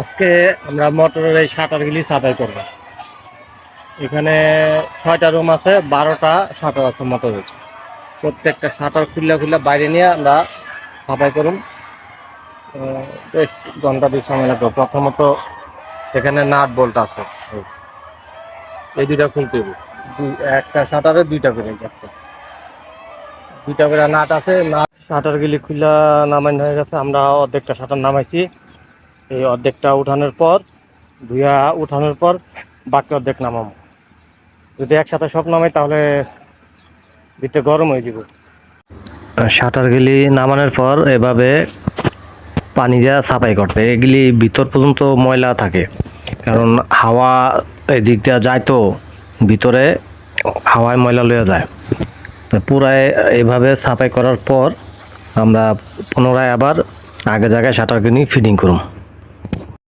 আজকে আমরা মোটরের এই শাটারগুলি সাফাই করব। এখানে ছয়টা রুম আছে, বারোটা শাটার আছে মোটরের প্রত্যেকটা শাটার খুললে খুললে বাইরে নিয়ে আমরা সাফাই করুন। বেশ ঘণ্টা দুই সময় লাগবে। প্রথমত এখানে নাট বোল্ট আছে। এই। দুইটা খুলতে হবে। একটা শাটারে দুইটা করে চারটে দুইটা করে নাট আছে, নাট শাটারগুলি খুলে নামানো হয়ে গেছে। আমরা অর্ধেকটা শাটার নামাইছি। এই অর্ধেকটা উঠানোর পর ধুয়া উঠানোর পর বাকি অর্ধেক নামাবো। যদি একসাথে সব নামাই তাহলে ভিতরে গরম হয়ে যাব। শাটারগুলি নামানোর পর এভাবে পানি দিয়ে সাফাই করতে। এগুলি ভিতর পর্যন্ত ময়লা থাকে, কারণ হাওয়া এদিক দিয়ে যায় তো, ভিতরে হাওয়ায় ময়লা লয়ে যায়। পুরায় এইভাবে সাফাই করার পর আমরা পুনরায় আবার আগে জায়গায় শাটারকে নিয়ে ফিটিং করুম।